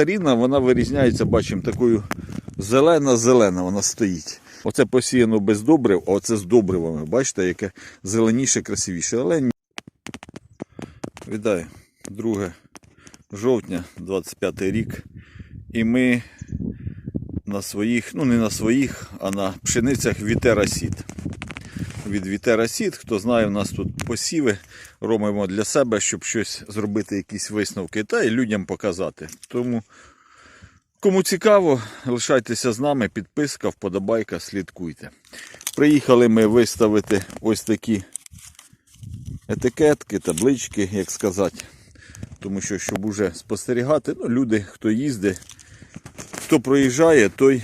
Катаріна, вона вирізняється, бачимо, такою зелена-зелена вона стоїть. Оце посіяно без добрив, а оце з добривами. Бачите, яке зеленіше, красивіше. Але ні. Вітаю. 2 жовтня, 25 рік. І ми на своїх, ну не на своїх, а на пшеницях Вітерасід. Від Вітерасід, хто знає, у нас тут посіви робимо для себе, щоб щось зробити, якісь висновки, та й людям показати. Тому, кому цікаво, лишайтеся з нами, підписка, вподобайка, слідкуйте. Приїхали ми виставити ось такі етикетки, таблички, як сказати. Тому що, щоб уже спостерігати, ну, люди, хто їздить, хто проїжджає, той,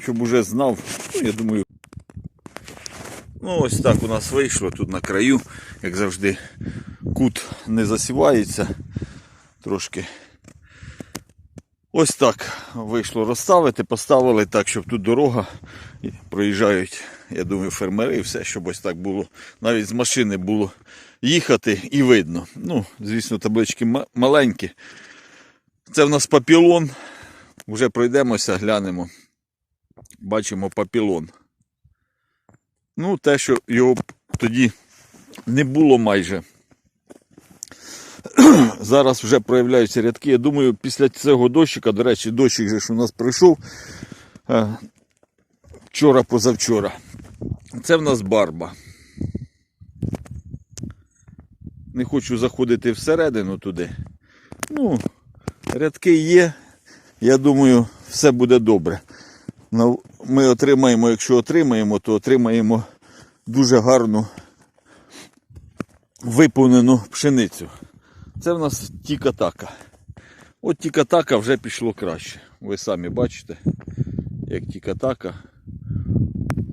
щоб уже знав, ну, я думаю, ну ось так у нас вийшло тут на краю, як завжди, кут не засівається трошки. Ось так вийшло розставити, поставили так, щоб тут дорога проїжджають, я думаю, фермери і все, щоб ось так було. Навіть з машини було їхати і видно. Ну, звісно, таблички маленькі. Це в нас папілон. Вже пройдемося, глянемо. Бачимо папілон. Ну, те, що його тоді не було майже. Зараз вже проявляються рядки. Я думаю, після цього дощика, до речі, дощик же ж у нас пройшов е, вчора позавчора. Це в нас барба. Не хочу заходити всередину туди. Ну, рядки є. Я думаю, все буде добре. Ну, Ми отримаємо, якщо отримаємо, то отримаємо дуже гарну виповнену пшеницю. Це в нас тікатака. От тікатака вже пішло краще. Ви самі бачите, як тікатака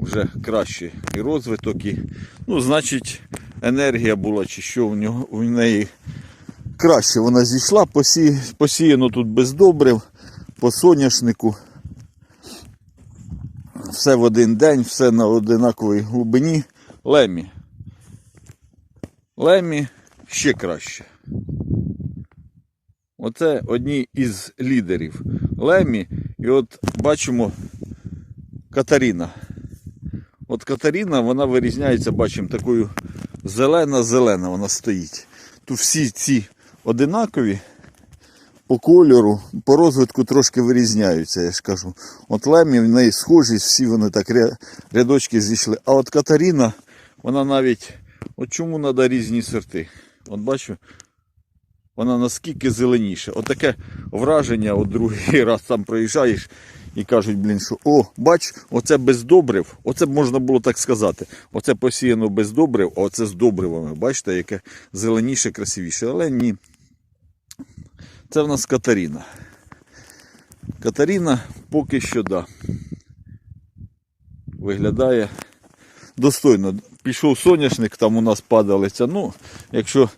вже краще і розвиток, і, ну, значить, енергія була, чи що в, нього, в неї краще вона зійшла, посіяно тут без добрив, по соняшнику. Все в один день, все на одинаковій глибині. Лемі. Лемі ще краще. Оце одні із лідерів. Лемі. І от бачимо Катаріна. От Катаріна, вона вирізняється, бачимо, такою зелена-зелена вона стоїть. Тут всі ці одинакові по кольору, по розвитку трошки вирізняються, я ж кажу. От Лемі в неї схожість, всі вони так рядочки зійшли. А от Катаріна, вона навіть. От чому треба різні сорти? От бачу, вона наскільки зеленіша. От таке враження, от другий раз там проїжджаєш і кажуть, блін, що о, бач, оце без добрив, оце б можна було так сказати. Оце посіяно без добрив, а оце з добривами. Бачите, яке зеленіше, красивіше. Але ні. Це в нас Катаріна. Катаріна поки що да. Виглядає достойно. Пішов соняшник, там у нас падалиця. Ну, якщо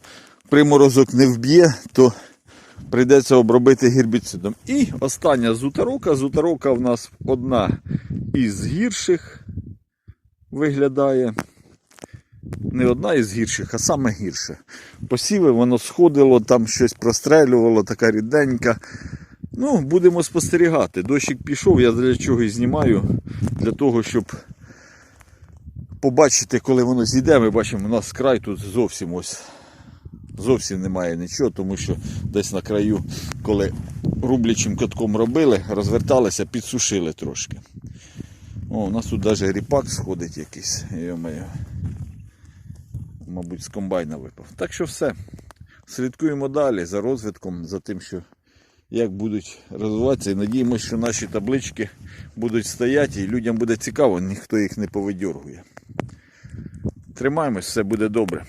приморозок не вб'є, то прийдеться обробити гербіцидом. І остання зутарока. Зутарока в нас одна із гірших виглядає. Не одна із гірших, а саме гірше. Посіви воно сходило, там щось прострелювало, така ріденька. Ну, будемо спостерігати. Дощик пішов, я для чого і знімаю. Для того, щоб побачити, коли воно зійде. Ми бачимо, у нас край тут зовсім ось зовсім немає нічого, тому що десь на краю, коли рублячим катком робили, розверталися, підсушили трошки. О, у нас тут навіть ріпак сходить якийсь. Йо-моє. Мабуть, з комбайна випав. Так що все. Слідкуємо далі за розвитком, за тим, що як будуть розвиватися. І надіємося, що наші таблички будуть стояти і людям буде цікаво, ніхто їх не повидьоргує. Тримаємось, все буде добре.